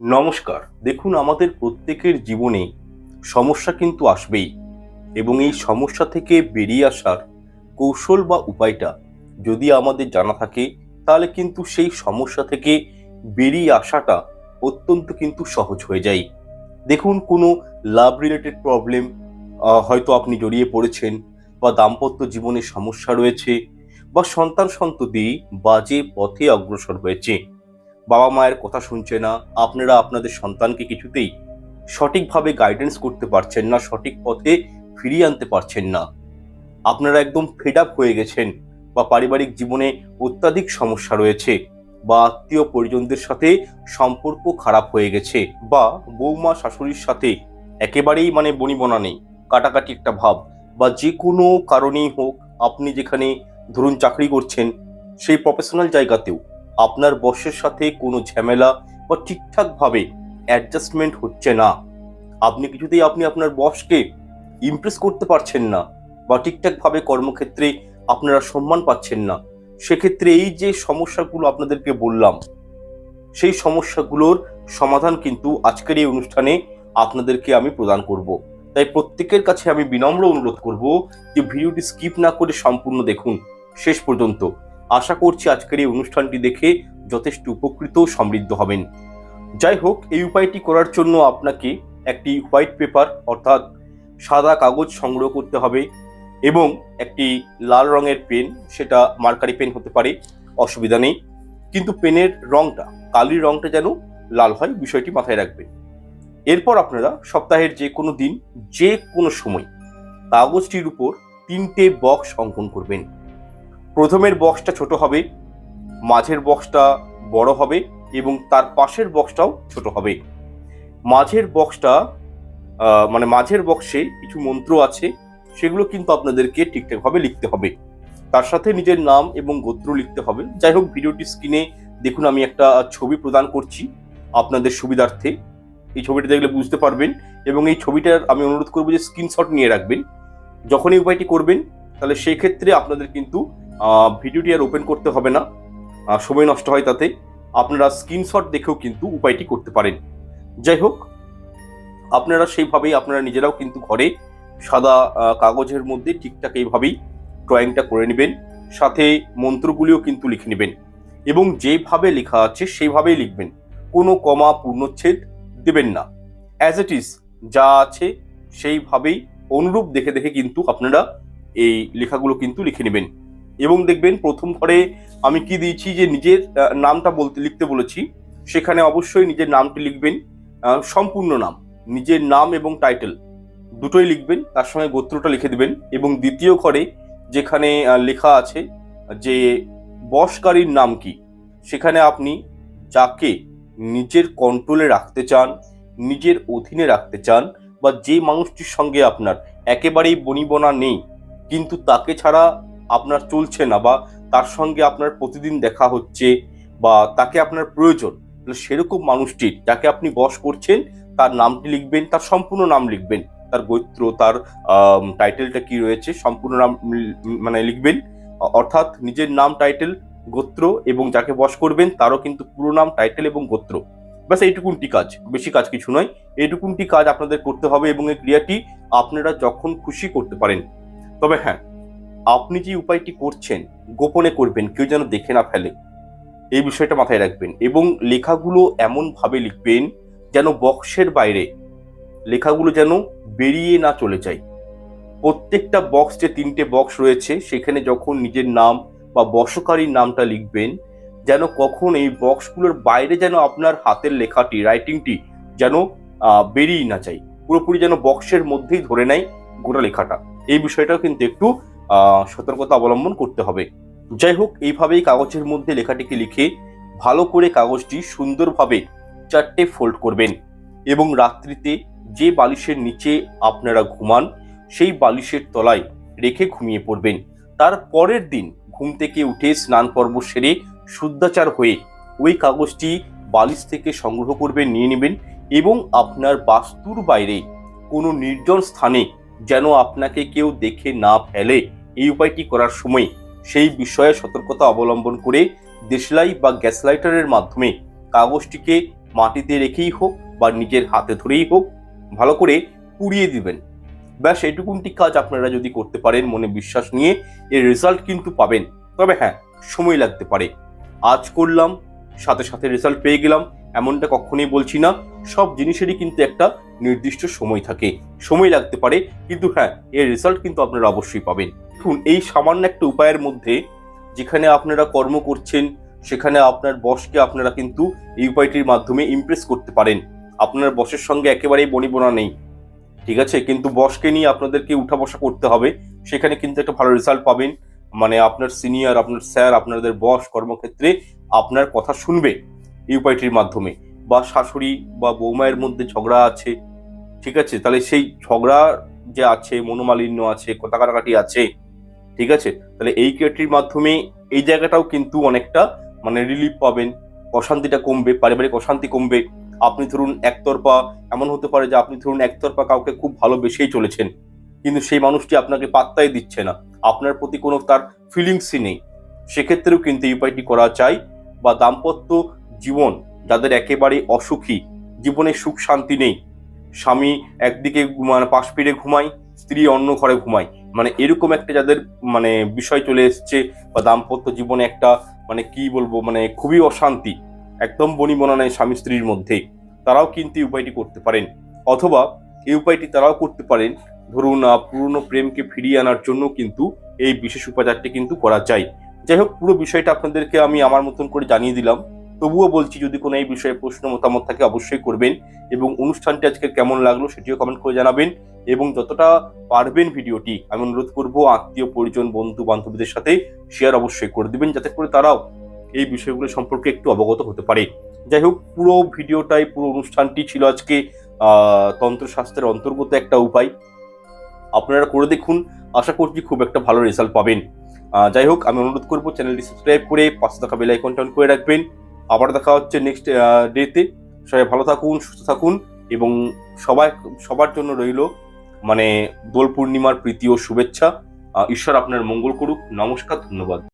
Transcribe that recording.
নমস্কার। দেখুন, আমাদের প্রত্যেকের জীবনে সমস্যা কিন্তু আসবেই এবং এই সমস্যা থেকে বেরিয়ে আসার কৌশল বা উপায়টা যদি আমাদের জানা থাকে, তাহলে কিন্তু সেই সমস্যা থেকে বেরিয়ে আসাটা অত্যন্ত কিন্তু সহজ হয়ে যায়। দেখুন, কোনো লাভ রিলেটেড প্রবলেম হয়তো আপনি জড়িয়ে পড়েছেন বা দাম্পত্য জীবনে সমস্যা রয়েছে বা সন্তান সন্ততি বাজে পথে অগ্রসর হয়েছে। বাবা মায়ের কথা শুনছে না, আপনারা আপনাদের সন্তানকে কিছুতেই সঠিকভাবে গাইডেন্স করতে পারছেন না, সঠিক পথে ফিরিয়ে আনতে পারছেন না। আপনারা একদম ফেড আপ হয়ে গেছেন বা পারিবারিক জীবনে অত্যাধিক সমস্যা রয়েছে বা আত্মীয় পরিজনদের সাথে সম্পর্ক খারাপ হয়ে গেছে বা বৌমা শাশুড়ির সাথে একেবারেই মানে বনিবনা নেই, কাটাকাটি একটা ভাব বা যে কোনো কারণেই হোক আপনি যেখানে ধরুন চাকরি করছেন, সেই প্রফেশনাল জায়গাতেও আপনার বসের সাথে কোনো ঝামেলা বা ঠিকঠাকভাবে অ্যাডজাস্টমেন্ট হচ্ছে না। আপনি কিছুতেই আপনি আপনার বসকে ইমপ্রেস করতে পারছেন না বা ঠিকঠাকভাবে কর্মক্ষেত্রে আপনারা সম্মান পাচ্ছেন না। সেক্ষেত্রে এই যে সমস্যাগুলো আপনাদেরকে বললাম, সেই সমস্যাগুলোর সমাধান কিন্তু আজকের এই অনুষ্ঠানে আপনাদেরকে আমি প্রদান করব। তাই প্রত্যেকের কাছে আমি বিনম্র অনুরোধ করব যে ভিডিওটি স্কিপ না করে সম্পূর্ণ দেখুন। শেষ পর্যন্ত আশা করছি আজকের এই অনুষ্ঠানটি দেখে যথেষ্ট উপকৃত সমৃদ্ধ হবেন। যাই হোক, এই উপায়টি করার জন্য আপনাকে একটি হোয়াইট পেপার, অর্থাৎ সাদা কাগজ সংগ্রহ করতে হবে এবং একটি লাল রঙের পেন, সেটা মার্কারি পেন হতে পারে, অসুবিধা নেই। কিন্তু পেনের রংটা, কালির রংটা যেন লাল হয়, বিষয়টি মাথায় রাখবেন। এরপর আপনারা সপ্তাহের যে কোনো দিন, যে কোনো সময় কাগজটির উপর তিনটে বক্স অঙ্কন করবেন। প্রথমের বক্সটা ছোট হবে, মাঝের বক্সটা বড় হবে এবং তার পাশের বক্সটাও ছোট হবে। মাঝের বক্সটা মানে মাঝের বক্সে কিছু মন্ত্র আছে, সেগুলো কিন্তু আপনাদেরকে ঠিকঠাকভাবে লিখতে হবে। তার সাথে নিজের নাম এবং গোত্র লিখতে হবে। যাই হোক, ভিডিওটি স্ক্রিনে দেখুন, আমি একটা ছবি প্রদান করছি আপনাদের সুবিধার্থে। এই ছবিটা দেখলে বুঝতে পারবেন এবং এই ছবিটার আমি অনুরোধ করব যে স্ক্রিনশট নিয়ে রাখবেন। যখন এই উপায়টি করবেন, তাহলে সেই ক্ষেত্রে আপনাদের কিন্তু ভিডিওটি আর ওপেন করতে হবে না। সময় নষ্ট হয় তাতে। আপনারা স্ক্রিনশট দেখেও কিন্তু উপায়টি করতে পারেন। যাই হোক, আপনারা সেইভাবেই আপনারা নিজেরাও কিন্তু ঘরে সাদা কাগজের মধ্যে ঠিকঠাক এইভাবেই ড্রয়িংটা করে নেবেন। সাথে মন্ত্রগুলিও কিন্তু লিখে নেবেন। এবং যেভাবে লেখা আছে সেইভাবেই লিখবেন। কোনো কমা, পূর্ণচ্ছেদ দেবেন না। অ্যাজ ইট ইজ যা আছে সেইভাবেই অনুরূপ দেখে দেখে কিন্তু আপনারা এই লেখাগুলো কিন্তু লিখে নেবেন। এবং দেখবেন প্রথম ঘরে আমি কি দিয়েছি যে নিজের নামটা বলতে, লিখতে বলেছি। সেখানে অবশ্যই নিজের নামটি লিখবেন সম্পূর্ণ নাম, নিজের নাম এবং টাইটেল দুটোই লিখবেন, তার সঙ্গে গোত্রটা লিখে দেবেন এবং দ্বিতীয় ঘরে যেখানে লেখা আছে যে বসকারীর নাম কি, সেখানে আপনি যাকে নিজের কন্ট্রোলে রাখতে চান, নিজের অধীনে রাখতে চান বা যে মানুষটির সঙ্গে আপনার একেবারেই বনিবনা নেই, কিন্তু তাকে ছাড়া আপনার চলছে না বা তার সঙ্গে আপনার প্রতিদিন দেখা হচ্ছে বা তাকে আপনার প্রয়োজন সেরকম মানুষটির যাকে আপনি বস করছেন, তার নামটি লিখবেন, তার সম্পূর্ণ নাম লিখবেন, তার গোত্র, তার টাইটেলটা কি রয়েছে, সম্পূর্ণ নাম মানে লিখবেন অর্থাৎ নিজের নাম টাইটেল গোত্র এবং যাকে বস করবেন, তারও কিন্তু পুরো নাম টাইটেল এবং গোত্র। ব্যাস, এইটুকুনটি কাজ, বেশি কাজ কিছু নয়, এইটুকুনটি কাজ আপনাদের করতে হবে এবং এই ক্রিয়াটি আপনারা যখন খুশি করতে পারেন। তবে হ্যাঁ আপনি যে উপায়টি করছেন, গোপনে করবেন, কেউ যেন দেখে না ফেলে। এই বিষয়টা মাথায় রাখবেন এবং লেখাগুলো এমনভাবে লিখবেন যেন বক্সের বাইরে লেখাগুলো যেন বেরিয়ে না চলে যায়। প্রত্যেকটা বক্স যে তিনটে বক্স রয়েছে, সেখানে যখন নিজের নাম বা বসকারীর নামটা লিখবেন, যেন কখন এই বক্সগুলোর বাইরে যেন আপনার হাতের লেখাটি, রাইটিংটি যেন বেরিয়ে না যায়। পুরোপুরি যেন বক্সের মধ্যেই ধরে নেয় গোটা লেখাটা। এই বিষয়টাও কিন্তু একটু সতর্কতা অবলম্বন করতে হবে। যাই হোক এইভাবেই কাগজের মধ্যে লেখাটিকে লিখে ভালো করে কাগজটি সুন্দরভাবে চারটে ফোল্ড করবেন এবং রাত্রিতে যে বালিশের নিচে আপনারা ঘুমান, সেই বালিশের তলায় রেখে ঘুমিয়ে পড়বেন। তার পরের দিন ঘুম থেকে উঠে স্নান পর্ব সেরে শুদ্ধাচার হয়ে ওই কাগজটি বালিশ থেকে সংগ্রহ করবেন, নিয়ে নেবেন এবং আপনার বাস্তুর বাইরে কোনো নির্জন স্থানে যেন আপনাকে কেউ দেখে না ফেলে এই উপায়টি করার সময় সেই বিষয়ে সতর্কতা অবলম্বন করে দেশলাই বা গ্যাস লাইটারের মাধ্যমে কাগজটিকে মাটিতে রেখেই হোক বা নিজের হাতে ধরেই হোক, ভালো করে পুড়িয়ে দিবেন। ব্যাস, এটুকুনটি কাজ আপনারা যদি করতে পারেন মনে বিশ্বাস নিয়ে, এর রেজাল্ট কিন্তু পাবেন। তবে হ্যাঁ সময় লাগতে পারে। আজ করলাম, সাথে সাথে রেজাল্ট পেয়ে গেলাম। এমনটা কখনোই বলছি না। সব জিনিসেরই কিন্তু একটা নির্দিষ্ট সময় থাকে। সময় লাগতে পারে, কিন্তু হ্যাঁ এর রেজাল্ট কিন্তু আপনারা অবশ্যই পাবেন। দেখুন, এই সামান্য একটা উপায়ের মধ্যে যেখানে আপনারা কর্ম করছেন, সেখানে আপনার বসকে আপনারা কিন্তু এই উপায়টির মাধ্যমে ইমপ্রেস করতে পারেন। আপনার বসের সঙ্গে একেবারেই বনিবনা নেই, ঠিক আছে? কিন্তু বসকে নিয়ে আপনাদেরকে উঠা বসা করতে হবে, সেখানে কিন্তু একটা ভালো রেজাল্ট পাবেন। মানে আপনার সিনিয়র আপনার স্যার আপনাদের বস কর্মক্ষেত্রে আপনার কথা শুনবে। এই উপায়টির মাধ্যমে বা শাশুড়ি বা বৌমায়ের মধ্যে ঝগড়া আছে, ঠিক আছে? তাহলে সেই ঝগড়া যে আছে, মনোমালিন্য আছে কথা কাটাকাটি আছে, ঠিক আছে? তাহলে এই ক্রিয়াটির মাধ্যমে এই জায়গাটাও কিন্তু অনেকটা মানে রিলিফ পাবেন। অশান্তিটা কমবে, পারিবারিক অশান্তি কমবে। আপনি ধরুন একতরফা, এমন হতে পারে যে আপনি ধরুন একতরফা কাউকে খুব ভালোবেসেই চলেছেন, কিন্তু সেই মানুষটি আপনাকে পাত্তাই দিচ্ছে না। আপনার প্রতি কোনো তার ফিলিংসই নেই। সেক্ষেত্রেও কিন্তু এই উপায়টি করা চাই বা দাম্পত্য জীবন, যাদের একেবারে অসুখী, জীবনে সুখ শান্তি নেই। স্বামী একদিকে মানে পাশ ফিরে ঘুমায়, স্ত্রী অন্য ঘরে ঘুমায়। মানে এরকম একটা যাদের মানে বিষয় চলে এসছে বা দাম্পত্য জীবনে একটা মানে কি বলব মানে খুবই অশান্তি, একদম বনিবনা নেই স্বামী স্ত্রীর মধ্যে, তারাও কিন্তু এই উপায়টি করতে পারেন। অথবা এই উপায়টি তারাও করতে পারেন, ধরুন পুরনো প্রেমকে ফিরিয়ে আনার জন্য কিন্তু এই বিশেষ উপাচারটি কিন্তু করা যায়। যাই হোক, পুরো বিষয়টা আপনাদেরকে আমি আমার মতন করে জানিয়ে দিলাম। তবুও বলছি, যদি কোনো এই বিষয়ে প্রশ্ন, মতামত থাকে অবশ্যই করবেন এবং অনুষ্ঠানটি আজকে কেমন লাগল সেটিও কমেন্ট করে জানাবেন এবং যতটা পারবেন ভিডিওটি আমি অনুরোধ করব আত্মীয় পরিজন, বন্ধু, বান্ধবীদের সাথে শেয়ার অবশ্যই করে দিবেন যাতে করে তারাও এই বিষয়গুলো সম্পর্কে একটু অবগত হতে পারে। যাই হোক, পুরো ভিডিওটাই, পুরো অনুষ্ঠানটি ছিল আজকে তন্ত্রশাস্ত্রের অন্তর্গত একটা উপায়। আপনারা করে দেখুন, আশা করছি খুব একটা ভালো রেজাল্ট পাবেন। যাই হোক, আমি অনুরোধ করব চ্যানেলটি সাবস্ক্রাইব করে পাশে থাকা বেল আইকনটা অন করে রাখবেন। আবার দেখা হচ্ছে নেক্সট ডেতে। সবাই ভালো থাকুন, সুস্থ থাকুন এবং সবাই, সবার জন্য রইল মানে দোল পূর্ণিমার প্রীতি ও শুভেচ্ছা। ঈশ্বর আপনার মঙ্গল করুক। নমস্কার, ধন্যবাদ।